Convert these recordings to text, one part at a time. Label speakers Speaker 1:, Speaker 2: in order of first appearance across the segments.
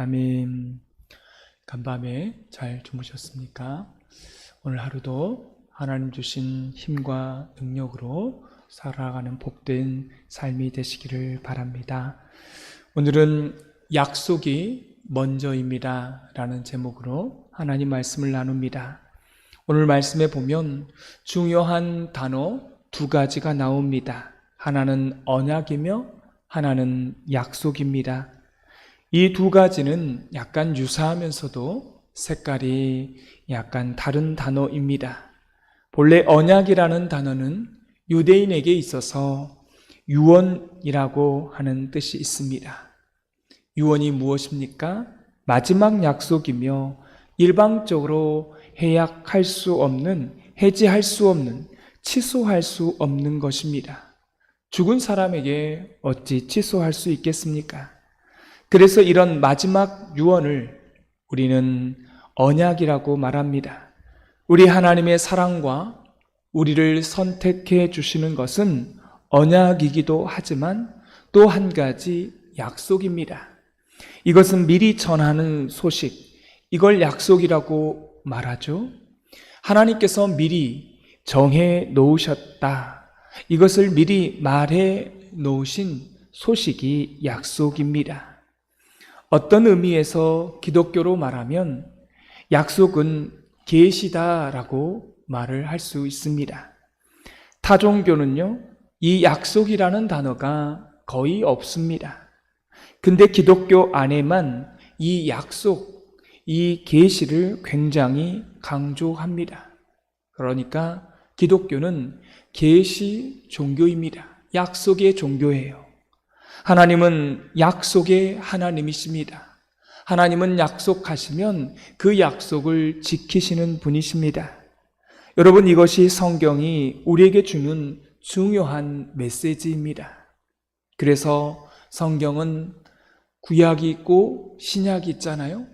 Speaker 1: 아멘. 간밤에 잘 주무셨습니까? 오늘 하루도 하나님 주신 힘과 능력으로 살아가는 복된 삶이 되시기를 바랍니다. 오늘은 약속이 먼저입니다. 라는 제목으로 하나님 말씀을 나눕니다. 오늘 말씀에 보면 중요한 단어 두 가지가 나옵니다. 하나는 언약이며 하나는 약속입니다. 이 두 가지는 약간 유사하면서도 색깔이 약간 다른 단어입니다. 본래 언약이라는 단어는 유대인에게 있어서 유언이라고 하는 뜻이 있습니다. 유언이 무엇입니까? 마지막 약속이며 일방적으로 해약할 수 없는, 해지할 수 없는, 취소할 수 없는 것입니다. 죽은 사람에게 어찌 취소할 수 있겠습니까? 그래서 이런 마지막 유언을 우리는 언약이라고 말합니다. 우리 하나님의 사랑과 우리를 선택해 주시는 것은 언약이기도 하지만 또 한 가지 약속입니다. 이것은 미리 전하는 소식, 이걸 약속이라고 말하죠. 하나님께서 미리 정해 놓으셨다. 이것을 미리 말해 놓으신 소식이 약속입니다. 어떤 의미에서 기독교로 말하면 약속은 계시다라고 말을 할 수 있습니다. 타종교는요, 이 약속이라는 단어가 거의 없습니다. 근데 기독교 안에만 이 약속, 이 계시를 굉장히 강조합니다. 그러니까 기독교는 계시 종교입니다. 약속의 종교예요. 하나님은 약속의 하나님이십니다. 하나님은 약속하시면 그 약속을 지키시는 분이십니다. 여러분 이것이 성경이 우리에게 주는 중요한 메시지입니다. 그래서 성경은 구약이 있고 신약이 있잖아요.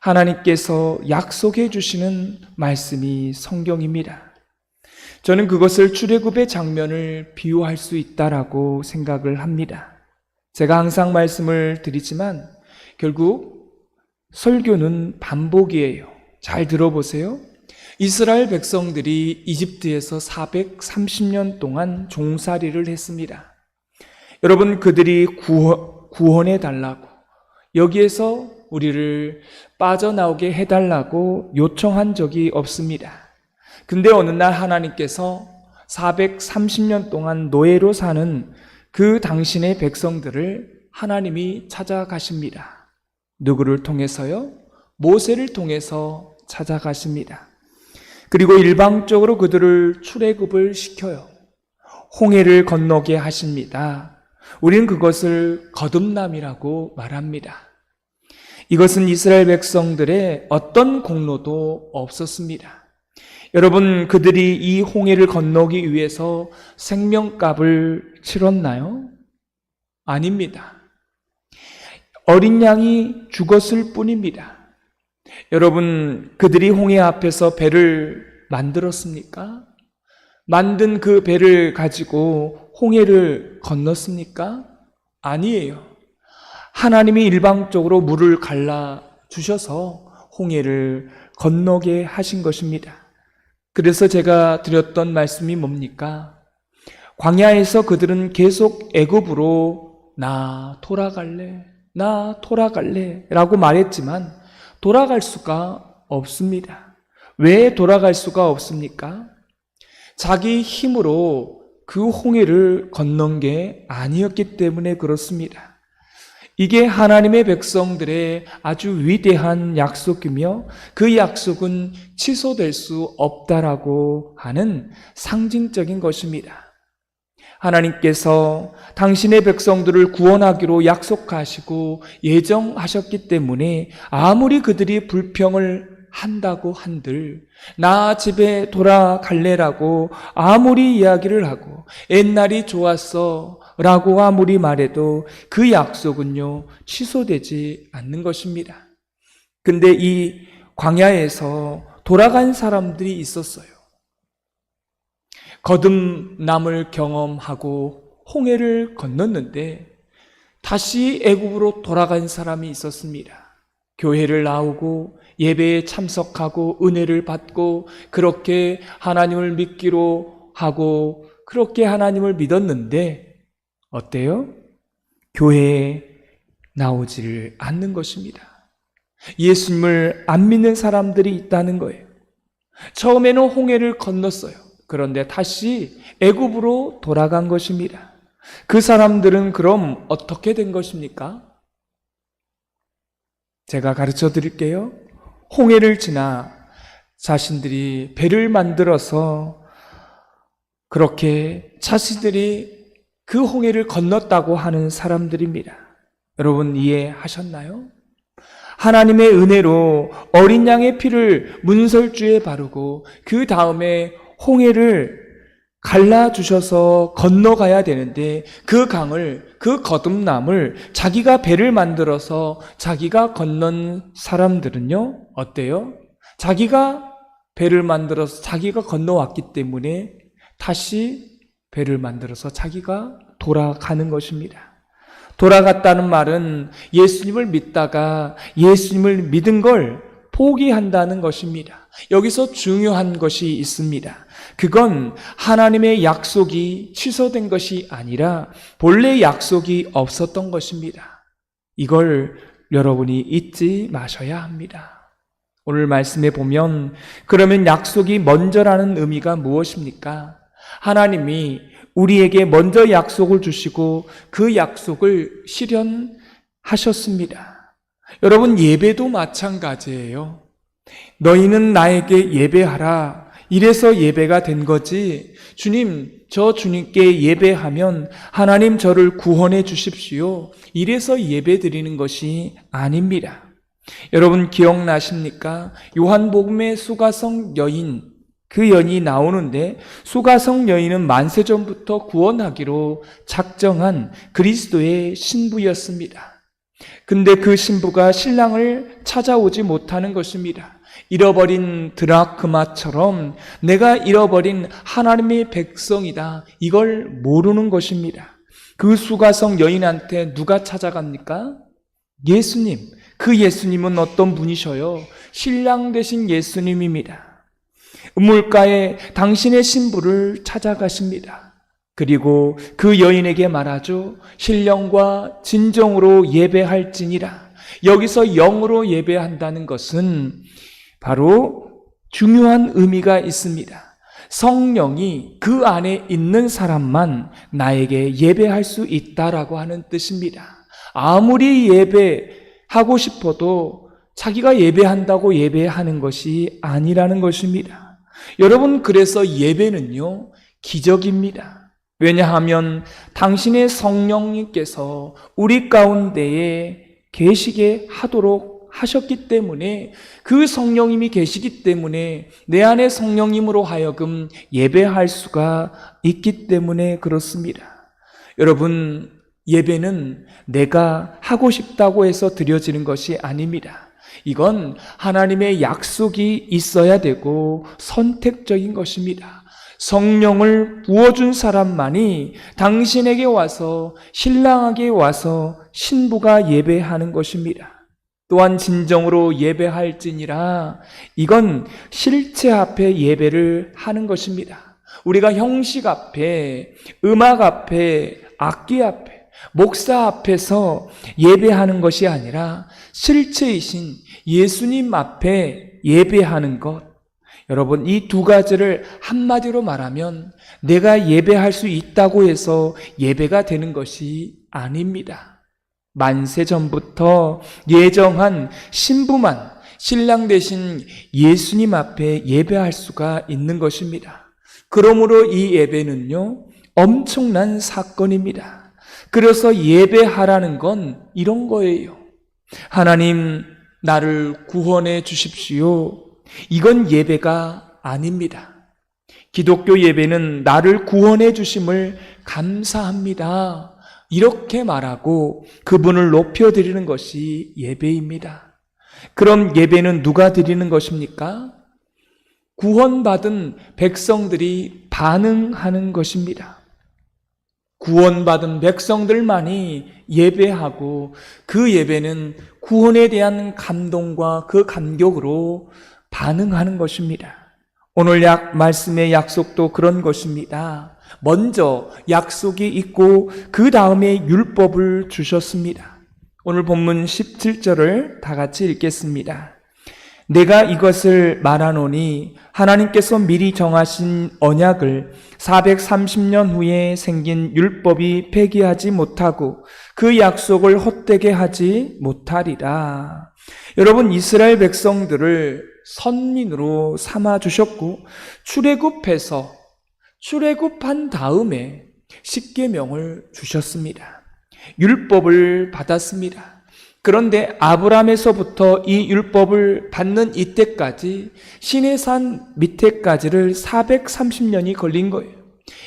Speaker 1: 하나님께서 약속해 주시는 말씀이 성경입니다. 저는 그것을 출애굽의 장면을 비유할 수 있다라고 생각을 합니다. 제가 항상 말씀을 드리지만 결국 설교는 반복이에요. 잘 들어보세요. 이스라엘 백성들이 이집트에서 430년 동안 종살이를 했습니다. 여러분 그들이 구원, 해 달라고 여기에서 우리를 빠져나오게 해달라고 요청한 적이 없습니다. 근데 어느 날 하나님께서 430년 동안 노예로 사는 그 당신의 백성들을 하나님이 찾아가십니다. 누구를 통해서요? 모세를 통해서 찾아가십니다. 그리고 일방적으로 그들을 출애굽을 시켜요. 홍해를 건너게 하십니다. 우리는 그것을 거듭남이라고 말합니다. 이것은 이스라엘 백성들의 어떤 공로도 없었습니다. 여러분, 그들이 이 홍해를 건너기 위해서 생명값을 치렀나요? 아닙니다. 어린 양이 죽었을 뿐입니다. 여러분, 그들이 홍해 앞에서 배를 만들었습니까? 만든 그 배를 가지고 홍해를 건넜습니까? 아니에요. 하나님이 일방적으로 물을 갈라 주셔서 홍해를 건너게 하신 것입니다. 그래서 제가 드렸던 말씀이 뭡니까? 광야에서 그들은 계속 애굽으로 나 돌아갈래, 나 돌아갈래 라고 말했지만 돌아갈 수가 없습니다. 왜 돌아갈 수가 없습니까? 자기 힘으로 그 홍해를 건넌 게 아니었기 때문에 그렇습니다. 이게 하나님의 백성들의 아주 위대한 약속이며 그 약속은 취소될 수 없다라고 하는 상징적인 것입니다. 하나님께서 당신의 백성들을 구원하기로 약속하시고 예정하셨기 때문에 아무리 그들이 불평을 한다고 한들 나 집에 돌아갈래라고 아무리 이야기를 하고 옛날이 좋았어 라고 아무리 말해도 그 약속은요 취소되지 않는 것입니다. 근데 이 광야에서 돌아간 사람들이 있었어요. 거듭남을 경험하고 홍해를 건넜는데 다시 애굽으로 돌아간 사람이 있었습니다. 교회를 나오고 예배에 참석하고 은혜를 받고 그렇게 하나님을 믿기로 하고 그렇게 하나님을 믿었는데 어때요? 교회에 나오지를 않는 것입니다. 예수님을 안 믿는 사람들이 있다는 거예요. 처음에는 홍해를 건넜어요. 그런데 다시 애굽으로 돌아간 것입니다. 그 사람들은 그럼 어떻게 된 것입니까? 제가 가르쳐 드릴게요. 홍해를 지나 자신들이 배를 만들어서 그렇게 자신들이 그 홍해를 건넜다고 하는 사람들입니다. 여러분 이해하셨나요? 하나님의 은혜로 어린 양의 피를 문설주에 바르고 그 다음에 홍해를 갈라 주셔서 건너가야 되는데 그 강을 그 거듭남을 자기가 배를 만들어서 자기가 건넌 사람들은요 어때요? 자기가 배를 만들어서 자기가 건너왔기 때문에 다시 배를 만들어서 자기가 돌아가는 것입니다. 돌아갔다는 말은 예수님을 믿다가 예수님을 믿은 걸 포기한다는 것입니다. 여기서 중요한 것이 있습니다. 그건 하나님의 약속이 취소된 것이 아니라 본래 약속이 없었던 것입니다. 이걸 여러분이 잊지 마셔야 합니다. 오늘 말씀에 보면 그러면 약속이 먼저라는 의미가 무엇입니까? 하나님이 우리에게 먼저 약속을 주시고 그 약속을 실현하셨습니다. 여러분 예배도 마찬가지예요. 너희는 나에게 예배하라. 이래서 예배가 된 거지. 주님, 저 주님께 예배하면 하나님 저를 구원해 주십시오. 이래서 예배 드리는 것이 아닙니다. 여러분 기억나십니까? 요한복음의 수가성 여인 그 연이 나오는데 수가성 여인은 만세 전부터 구원하기로 작정한 그리스도의 신부였습니다. 근데 그 신부가 신랑을 찾아오지 못하는 것입니다. 잃어버린 드라크마처럼 내가 잃어버린 하나님의 백성이다. 이걸 모르는 것입니다. 그 수가성 여인한테 누가 찾아갑니까? 예수님. 그 예수님은 어떤 분이셔요? 신랑 되신 예수님입니다. 우물가에 당신의 신부를 찾아가십니다. 그리고 그 여인에게 말하죠. 신령과 진정으로 예배할지니라. 여기서 영으로 예배한다는 것은 바로 중요한 의미가 있습니다. 성령이 그 안에 있는 사람만 나에게 예배할 수 있다라고 하는 뜻입니다. 아무리 예배하고 싶어도 자기가 예배한다고 예배하는 것이 아니라는 것입니다. 여러분, 그래서 예배는요, 기적입니다. 왜냐하면 당신의 성령님께서 우리 가운데에 계시게 하도록 하셨기 때문에 그 성령님이 계시기 때문에 내 안에 성령님으로 하여금 예배할 수가 있기 때문에 그렇습니다. 여러분, 예배는 내가 하고 싶다고 해서 드려지는 것이 아닙니다. 이건 하나님의 약속이 있어야 되고 선택적인 것입니다. 성령을 부어준 사람만이 당신에게 와서 신랑에게 와서 신부가 예배하는 것입니다. 또한 진정으로 예배할지니라 이건 실체 앞에 예배를 하는 것입니다. 우리가 형식 앞에 음악 앞에 악기 앞에 목사 앞에서 예배하는 것이 아니라 실체이신 예수님 앞에 예배하는 것. 여러분, 이 두 가지를 한마디로 말하면 내가 예배할 수 있다고 해서 예배가 되는 것이 아닙니다. 만세 전부터 예정한 신부만 신랑 대신 예수님 앞에 예배할 수가 있는 것입니다. 그러므로 이 예배는요, 엄청난 사건입니다. 그래서 예배하라는 건 이런 거예요. 하나님, 나를 구원해 주십시오. 이건 예배가 아닙니다. 기독교 예배는 나를 구원해 주심을 감사합니다. 이렇게 말하고 그분을 높여드리는 것이 예배입니다. 그럼 예배는 누가 드리는 것입니까? 구원받은 백성들이 반응하는 것입니다. 구원받은 백성들만이 예배하고 그 예배는 구원에 대한 감동과 그 감격으로 반응하는 것입니다. 오늘 약 말씀의 약속도 그런 것입니다. 먼저 약속이 있고 그 다음에 율법을 주셨습니다. 오늘 본문 17절을 다 같이 읽겠습니다. 내가 이것을 말하노니 하나님께서 미리 정하신 언약을 430년 후에 생긴 율법이 폐기하지 못하고 그 약속을 헛되게 하지 못하리라. 여러분 이스라엘 백성들을 선민으로 삼아 주셨고 출애굽해서 출애굽한 다음에 십계명을 주셨습니다. 율법을 받았습니다. 그런데 아브라함에서부터 이 율법을 받는 이때까지 시내산 밑에까지를 430년이 걸린 거예요.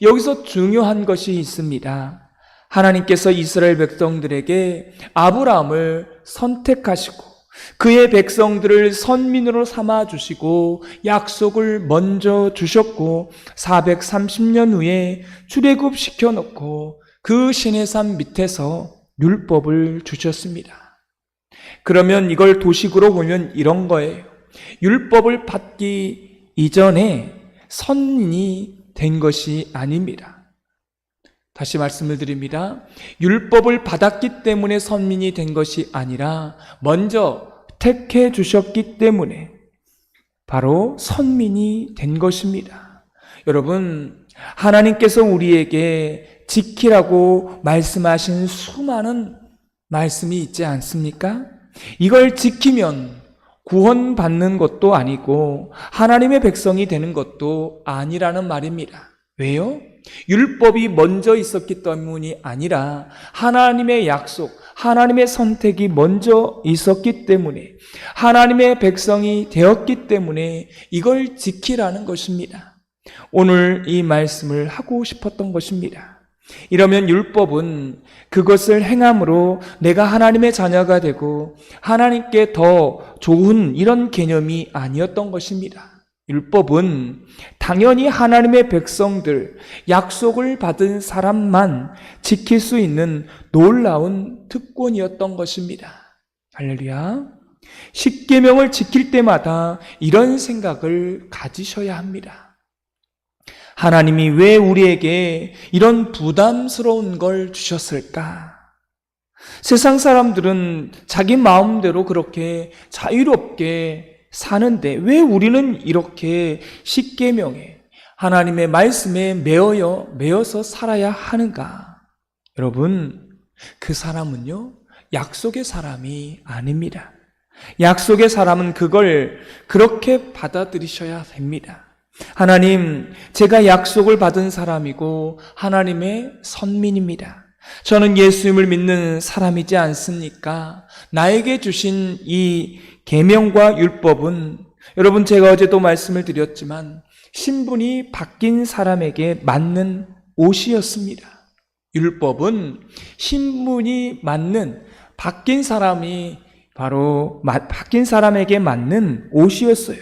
Speaker 1: 여기서 중요한 것이 있습니다. 하나님께서 이스라엘 백성들에게 아브라함을 선택하시고 그의 백성들을 선민으로 삼아 주시고 약속을 먼저 주셨고 430년 후에 출애굽 시켜 놓고 그 시내산 밑에서 율법을 주셨습니다. 그러면 이걸 도식으로 보면 이런 거예요. 율법을 받기 이전에 선민이 된 것이 아닙니다. 다시 말씀을 드립니다. 율법을 받았기 때문에 선민이 된 것이 아니라 먼저 택해 주셨기 때문에 바로 선민이 된 것입니다. 여러분, 하나님께서 우리에게 지키라고 말씀하신 수많은 말씀이 있지 않습니까? 이걸 지키면 구원받는 것도 아니고 하나님의 백성이 되는 것도 아니라는 말입니다. 왜요? 율법이 먼저 있었기 때문이 아니라 하나님의 약속, 하나님의 선택이 먼저 있었기 때문에 하나님의 백성이 되었기 때문에 이걸 지키라는 것입니다. 오늘 이 말씀을 하고 싶었던 것입니다. 이러면 율법은 그것을 행함으로 내가 하나님의 자녀가 되고 하나님께 더 좋은 이런 개념이 아니었던 것입니다. 율법은 당연히 하나님의 백성들, 약속을 받은 사람만 지킬 수 있는 놀라운 특권이었던 것입니다. 할렐루야. 십계명을 지킬 때마다 이런 생각을 가지셔야 합니다. 하나님이 왜 우리에게 이런 부담스러운 걸 주셨을까? 세상 사람들은 자기 마음대로 그렇게 자유롭게 사는데 왜 우리는 이렇게 십계명에 하나님의 말씀에 매어여 매어서 살아야 하는가? 여러분, 그 사람은요. 약속의 사람이 아닙니다. 약속의 사람은 그걸 그렇게 받아들이셔야 됩니다. 하나님, 제가 약속을 받은 사람이고 하나님의 선민입니다. 저는 예수님을 믿는 사람이지 않습니까? 나에게 주신 이 계명과 율법은 여러분 제가 어제도 말씀을 드렸지만 신분이 바뀐 사람에게 맞는 옷이었습니다. 율법은 신분이 맞는 바뀐 사람이 바로 바뀐 사람에게 맞는 옷이었어요.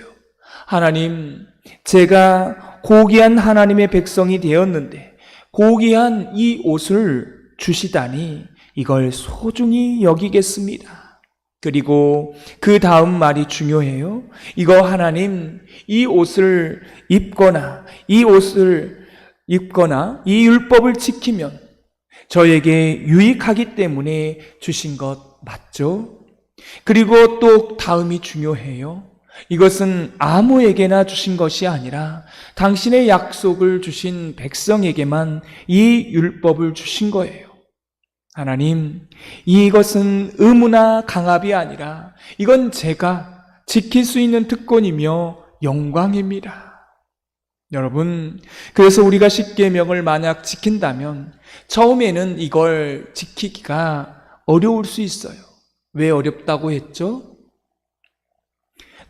Speaker 1: 하나님, 제가 고귀한 하나님의 백성이 되었는데 고귀한 이 옷을 주시다니 이걸 소중히 여기겠습니다. 그리고 그 다음 말이 중요해요. 이거 하나님, 이 옷을 입거나, 이 옷을 입거나, 이 율법을 지키면 저에게 유익하기 때문에 주신 것 맞죠? 그리고 또 다음이 중요해요. 이것은 아무에게나 주신 것이 아니라 당신의 약속을 주신 백성에게만 이 율법을 주신 거예요. 하나님, 이것은 의무나 강압이 아니라 이건 제가 지킬 수 있는 특권이며 영광입니다. 여러분, 그래서 우리가 십계명을 만약 지킨다면 처음에는 이걸 지키기가 어려울 수 있어요. 왜 어렵다고 했죠?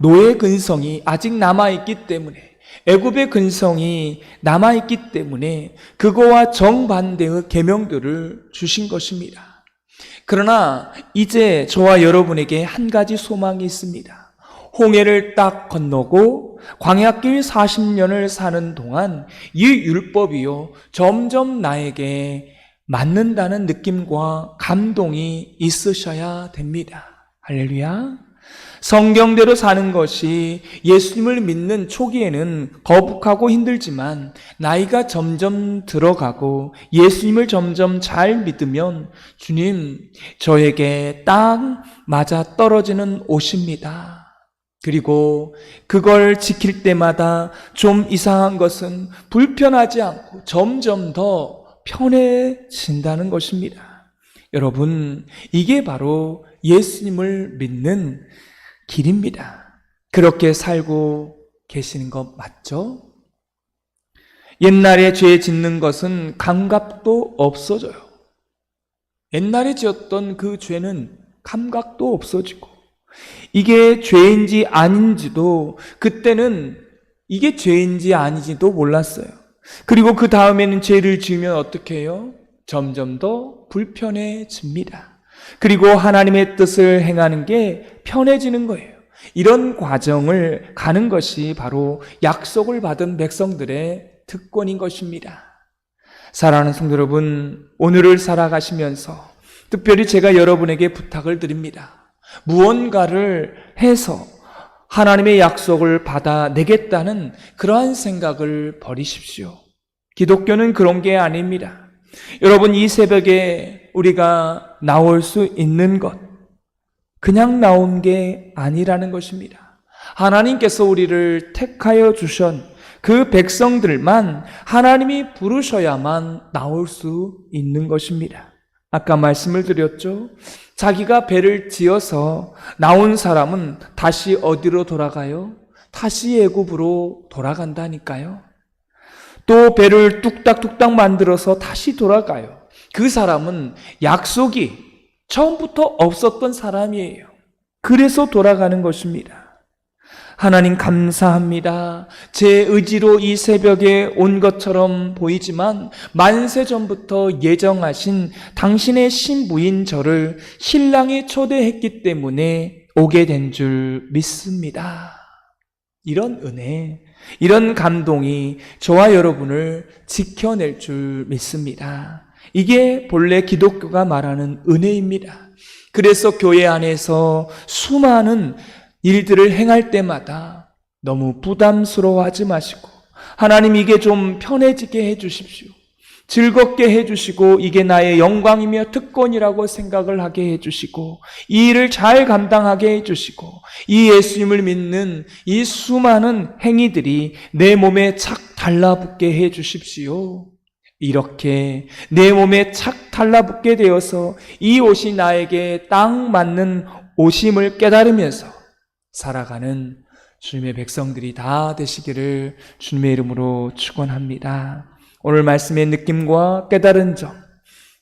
Speaker 1: 노예 근성이 아직 남아 있기 때문에 애굽의 근성이 남아 있기 때문에 그거와 정반대의 계명들을 주신 것입니다. 그러나 이제 저와 여러분에게 한 가지 소망이 있습니다. 홍해를 딱 건너고 광야길 40년을 사는 동안 이 율법이요 점점 나에게 맞는다는 느낌과 감동이 있으셔야 됩니다. 할렐루야. 성경대로 사는 것이 예수님을 믿는 초기에는 거북하고 힘들지만 나이가 점점 들어가고 예수님을 점점 잘 믿으면 주님, 저에게 딱 맞아 떨어지는 옷입니다. 그리고 그걸 지킬 때마다 좀 이상한 것은 불편하지 않고 점점 더 편해진다는 것입니다. 여러분, 이게 바로 예수님을 믿는 길입니다. 그렇게 살고 계시는 것 맞죠? 옛날에 죄 짓는 것은 감각도 없어져요. 옛날에 지었던 그 죄는 감각도 없어지고, 이게 죄인지 아닌지도 그때는 이게 죄인지 아닌지도 몰랐어요. 그리고 그 다음에는 죄를 지으면 어떻게 해요? 점점 더 불편해집니다. 그리고 하나님의 뜻을 행하는 게 편해지는 거예요. 이런 과정을 가는 것이 바로 약속을 받은 백성들의 특권인 것입니다. 사랑하는 성도 여러분, 오늘을 살아가시면서 특별히 제가 여러분에게 부탁을 드립니다. 무언가를 해서 하나님의 약속을 받아내겠다는 그러한 생각을 버리십시오. 기독교는 그런 게 아닙니다. 여러분, 이 새벽에 우리가 나올 수 있는 것, 그냥 나온 게 아니라는 것입니다. 하나님께서 우리를 택하여 주신 그 백성들만 하나님이 부르셔야만 나올 수 있는 것입니다. 아까 말씀을 드렸죠? 자기가 배를 지어서 나온 사람은 다시 어디로 돌아가요? 다시 애굽으로 돌아간다니까요. 또 배를 뚝딱뚝딱 만들어서 다시 돌아가요. 그 사람은 약속이 처음부터 없었던 사람이에요. 그래서 돌아가는 것입니다. 하나님 감사합니다. 제 의지로 이 새벽에 온 것처럼 보이지만 만세 전부터 예정하신 당신의 신부인 저를 신랑이 초대했기 때문에 오게 된 줄 믿습니다. 이런 은혜, 이런 감동이 저와 여러분을 지켜낼 줄 믿습니다. 이게 본래 기독교가 말하는 은혜입니다. 그래서 교회 안에서 수많은 일들을 행할 때마다 너무 부담스러워하지 마시고 하나님 이게 좀 편해지게 해 주십시오. 즐겁게 해 주시고 이게 나의 영광이며 특권이라고 생각을 하게 해 주시고 이 일을 잘 감당하게 해 주시고 이 예수님을 믿는 이 수많은 행위들이 내 몸에 착 달라붙게 해 주십시오. 이렇게 내 몸에 착 달라붙게 되어서 이 옷이 나에게 딱 맞는 옷임을 깨달으면서 살아가는 주님의 백성들이 다 되시기를 주님의 이름으로 축원합니다. 오늘 말씀의 느낌과 깨달은 점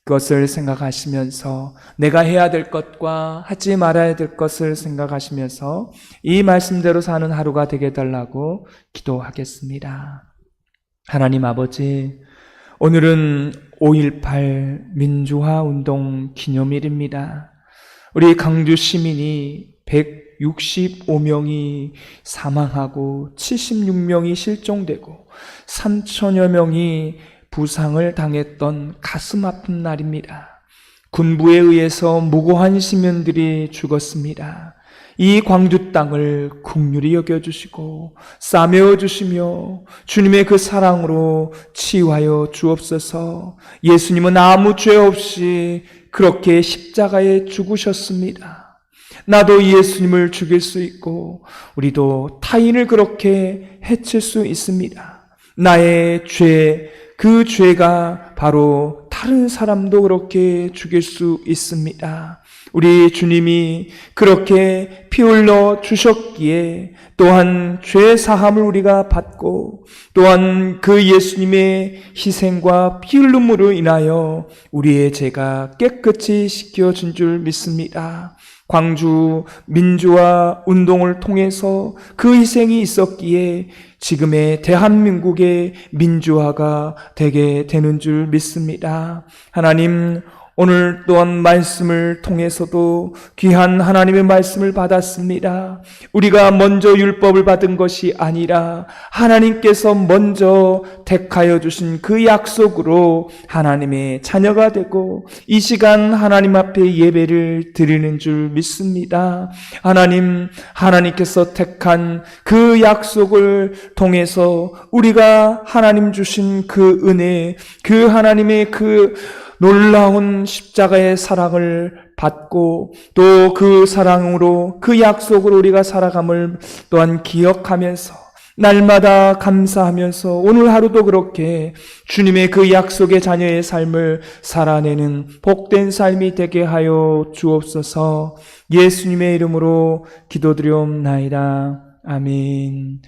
Speaker 1: 그것을 생각하시면서 내가 해야 될 것과 하지 말아야 될 것을 생각하시면서 이 말씀대로 사는 하루가 되게 달라고 기도하겠습니다. 하나님 아버지 오늘은 5.18 민주화 운동 기념일입니다. 우리 강주 시민이 165명이 사망하고 76명이 실종되고 3천여 명이 부상을 당했던 가슴 아픈 날입니다. 군부에 의해서 무고한 시민들이 죽었습니다. 이 광주 땅을 국률이 여겨주시고 싸매어 주시며 주님의 그 사랑으로 치유하여 주옵소서 예수님은 아무 죄 없이 그렇게 십자가에 죽으셨습니다. 나도 예수님을 죽일 수 있고 우리도 타인을 그렇게 해칠 수 있습니다. 나의 죄, 그 죄가 바로 다른 사람도 그렇게 죽일 수 있습니다. 우리 주님이 그렇게 피 흘러 주셨기에 또한 죄 사함을 우리가 받고 또한 그 예수님의 희생과 피 흘림으로 인하여 우리의 죄가 깨끗이 씻겨진 줄 믿습니다. 광주 민주화 운동을 통해서 그 희생이 있었기에 지금의 대한민국의 민주화가 되게 되는 줄 믿습니다. 하나님, 오늘 또한 말씀을 통해서도 귀한 하나님의 말씀을 받았습니다. 우리가 먼저 율법을 받은 것이 아니라 하나님께서 먼저 택하여 주신 그 약속으로 하나님의 자녀가 되고 이 시간 하나님 앞에 예배를 드리는 줄 믿습니다. 하나님, 하나님께서 택한 그 약속을 통해서 우리가 하나님 주신 그 은혜, 그 하나님의 그 놀라운 십자가의 사랑을 받고 또 그 사랑으로 그 약속으로 우리가 살아감을 또한 기억하면서 날마다 감사하면서 오늘 하루도 그렇게 주님의 그 약속의 자녀의 삶을 살아내는 복된 삶이 되게 하여 주옵소서 예수님의 이름으로 기도드리옵나이다. 아멘.